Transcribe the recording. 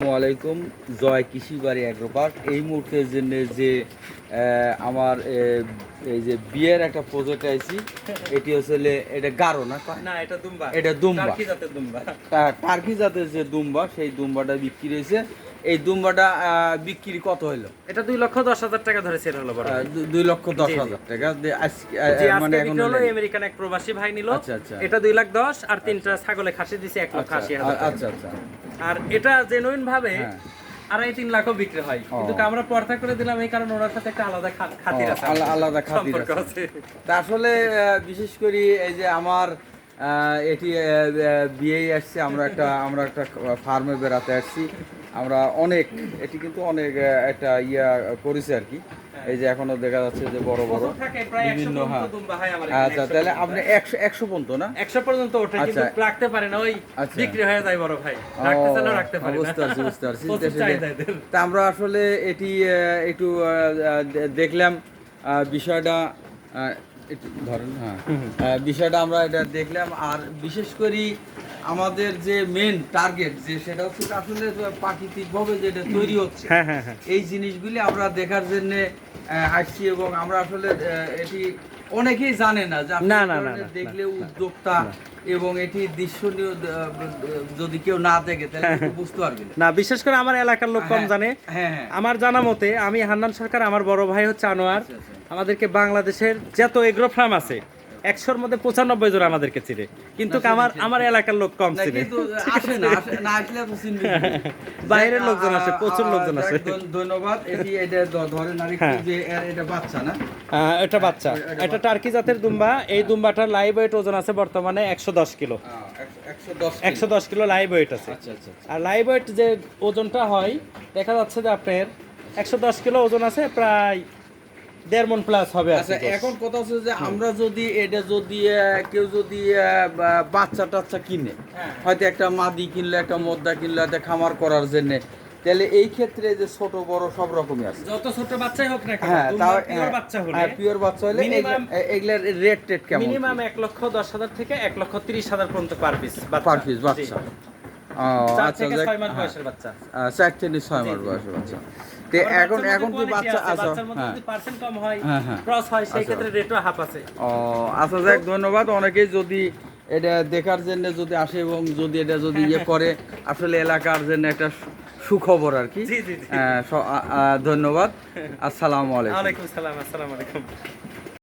আলাইকুম জয় কৃষি বাড়ি অ্যাগ্রোপার্ক এই মুহূর্তের জন্য যে আহ, আমার এই যে বিয়ের একটা প্রজেক্ট আইছি এটি হচ্ছে এটা গারো না? এটা দুম্বা। এটা দুম্বা। টার্কি জাতের দুম্বা। টার্কি জাতের যে দুম্বা সেই দুম্বাটা বিক্রি হয়েছে। এই দুম্বাটা বিক্রি কত হলো এটা দুই লক্ষ দশ হাজার টাকা ধরে সেল হলো বড় দুই লক্ষ দশ। হাজার টাকা। মানে এখন হলো আমেরিকান এক প্রবাসী ভাই নিল। আচ্ছা, আচ্ছা। এটা দুই লাখ দশ আর তিনটা ছাগলে খাসি দিছে এক লক্ষ আচ্ছা আশি হাজার আচ্ছা আচ্ছা। আর এটা জেনুইন ভাবে হ্যাঁ। আড়াই তিন লাখও বিক্রি হয়। কিন্তু আমরা পর্দা করে দিলাম এই কারণে ওনার সাথে একটা আলাদা খাতির আছে আলাদা খাতির আছে। তা আসলে বিশেষ করে এই যে আমার এটি বিয়েই আসছে। আমরা একটা আমরা একটা ফার্মে বেড়াতে আসছি। আমরা অনেক এটি কিন্তু অনেক একটা ইয়া করেছে আর কি। এই যে এখনও দেখা যাচ্ছে যে বড় বড় বিভিন্ন হ্যাঁ। আচ্ছা তাহলে আপনি একশো একশো পর্যন্ত না? একশো পর্যন্ত ওঠে কিন্তু আচ্ছা। রাখতে পারে না ওই আচ্ছা। বিক্রি হয়ে যায় বড় ভাই। রাখতে পারে বুঝতে পারছি বুঝতে পারছি। তা আমরা আসলে এটি একটু দেখলাম। বিষয়টা ধরেন হ্যাঁ। বিষয়টা আমরা এটা দেখলাম আর বিশেষ করে আমাদের যে মেন টার্গেট যে সেটা হচ্ছে আসলে প্রাকৃতিকভাবে যেটা তৈরি হচ্ছে। হ্যাঁ হ্যাঁ হ্যাঁ। এই জিনিসগুলি আমরা দেখার জন্য আসছি এবং আমরা আসলে এটি অনেকেই জানে না যে না, না, না, দেখলে উদ্যোক্তা এবং এটি দৃশ্যনীয় যদি কেউ না দেখে তাহলে বুঝতে পারবে না। বিশেষ করে আমার এলাকার লোক কম জানে। আমার জানা মতে আমি হান্নান সরকার আমার বড় ভাই হচ্ছে আনোয়ার। আচ্ছা, আচ্ছা। আমাদেরকে বাংলাদেশের যত এগ্রো ফার্ম আছে একশোর মধ্যে পঁচানব্বই জন আমাদেরকে চিনে। কিন্তু আমার আমার এলাকার লোক কম চিনে? বাইরের লোকজন আসে, আ- প্রচুর লোকজন আসে। ধন্যবাদ এটি এটা ধরেন আর একটু হ্যাঁ। এটা বাচ্চা না? এটা বাচ্চা। এটা টার্কি জাতের দুম্বা। এই দুম্বাটার লাইভ ওয়েট ওজন আছে বর্তমানে একশো দশ কিলো। একশো- একশো দশ কিলো। লাইভ ওয়েট আছে। আচ্ছা আচ্ছা আচ্ছা। আর লাইভ ওয়েট যে ওজনটা হয় দেখা যাচ্ছে যে আপনার একশো দশ কিলো ওজন আছে প্রায় দেড় মন প্লাস হবে আচ্ছা এখন কথা হচ্ছে যে আমরা যদি এটা যদি কেউ যদি বাচ্চা টাচ্চা কিনে হ্যাঁ। হয়তো একটা মাদি কিনলো একটা মদ্দা কিনলো একটা খামার করার জন্য তাহলে এই ক্ষেত্রে যে ছোট বড় সব রকমই আছে। যত ছোট বাচ্চাই হোক না হ্যাঁ তাও pure বাচ্চা হলে পিওর বাচ্চা হলে এগুলা- এগুলার রেট টেট কেমন? মিনিমাম এক লক্ষ দশ হাজার থেকে এক লক্ষ তিরিশ হাজার পর্যন্ত পার পিস পার পিস বাচ্চা। চার আচ্ছা থেকে ছয় মাস হ্যাঁ। বয়সের বাচ্চা। চার থেকে ছয় মাস বয়সের বাচ্চা। তো এখন এখন কি বাচ্চা আছে, আচ্ছা? হ্যাঁ পার্সেন্ট কম হয় হ্যাঁ, হ্যাঁ। ক্রস হয় সেই আচ্ছা। ক্ষেত্রে রেটও হাফ আছে। ও আচ্ছা যাক ধন্যবাদ। অনেকেই যদি এটা দেখার জন্য যদি আসে এবং যদি এটা যদি ইয়ে করে আসলে এলাকার জন্য একটা সুখবর আর কি। আ, ধন্যবাদ। আসসালামু আলাইকুম। ওয়ালাইকুম সালাম আসসালামু আলাইকুম।